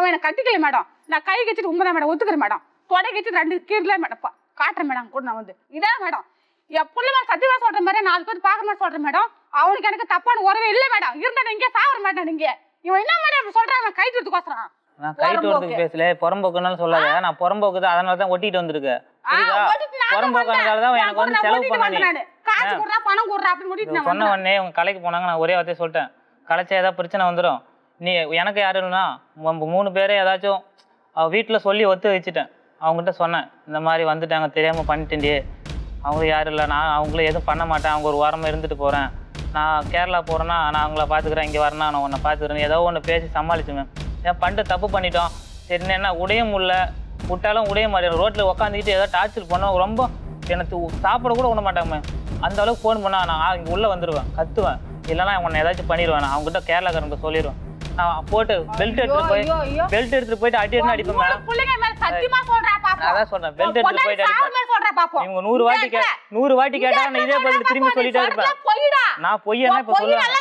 அவன் எனக்கு கட்டிக்கல மேடம். நான் கை கச்சிட்டு உண்மைதான் மேடம். ஒத்துக்கிறேன் மேடம். தொடை கச்சிட்டு ரெண்டு கீழே மேடம். காட்டுறேன் மேடம். கூட நான் வந்து. இதான் மேடம். என் புள்ள மேல சத்தியமா சொல்ற மாதிரி நாலு பேர் பாக்குற மாதிரி சொல்றேன் மேடம். அவனுக்கு எனக்கு தப்பான உறவே இல்ல மேடம். இருந்தா நான் இங்கே சாவர மாட்டேன் நீங்க? இவன் என்ன மேடம் இப்படி சொல்றான்? அவன் கைட்டுறதுக்கோசரம் நான் கைட்டு வரதுக்கு பேசல. புறம்போக்குனாலும் சொல்லாத. நான் புறம்போக்கு தான் அதனால தான் ஒட்டிட்டு வந்திருக்கேன். புரியுதா? புறம்போக்கானதால தான் எனக்கு வந்து செலவு பண்ண காசு கொடுறா பணம் கொடுறா அப்படின்னு ஓட்டிட்டு நான் சொன்ன உடனே உங்க கலைக்கு போனாங்க நான் ஒரே வார்த்தையை சொல்லிட்டேன். கலைச்சா ஏதாவது பிரச்சனை வந்துடும் நீ எனக்கு யார் இல்லைன்னா நம்ம மூணு பேரே ஏதாச்சும் வீட்டில் சொல்லி ஒத்து வச்சுட்டேன். அவங்ககிட்ட சொன்னேன் இந்த மாதிரி வந்துட்டாங்க தெரியாமல் பண்ணிட்டேன்டி. அவங்க யாரும் இல்லை நான் அவங்கள எதுவும் பண்ண மாட்டேன். அவங்க ஒரு வாரமாக இருந்துட்டு போகிறேன் நான் கேரளா போகிறேன்னா நான் அவங்கள பார்த்துக்கிறேன் இங்கே வரேன்னா நான் உன்னை பார்த்துக்கிறேன் ஏதோ ஒன்று பேசி சமாளிச்சுவேன் ஏன் பண்ணிட்டு தப்பு பண்ணிட்டோம். சரி என்ன உடையும் இல்லை. விட்டாலும் உடைய மாதிரி ரோட்டில் உட்காந்துக்கிட்டு ஏதோ டார்ச்சர் பண்ணோம் ரொம்ப எனக்கு சாப்பிட கூட விட மாட்டாங்க அந்த அளவுக்கு ஃபோன் பண்ணால் நான் இங்கே உள்ளே வந்துடுவேன் கத்துவேன். இல்லைன்னா உன்னை ஏதாச்சும் பண்ணிடுவேன் நான் அவங்ககிட்ட கேரளாக்காரங்க சொல்லிடுவேன் நான் போட்டு பெல்ட் எடுத்துட்டு போய். பெல்ட் எடுத்துட்டு போயிட்டு அடி அடி அடிப்பேன் மேடம். புள்ளைங்க மேல சத்தியமா சொல்றா பாப்போம். நான் அதான் சொல்றேன் பெல்ட் எடுத்துட்டு போயிட்டு அடிப்பேன். சொல்றா பாப்போம். இவங்க நூறு வாட்டி கே நூறு வாட்டி கேட்டா நான் இதே பதில் திரும்பி சொல்லிட்டே இருப்பேன். நான் பொய்யன்னா இப்போ சொல்லுவேன்?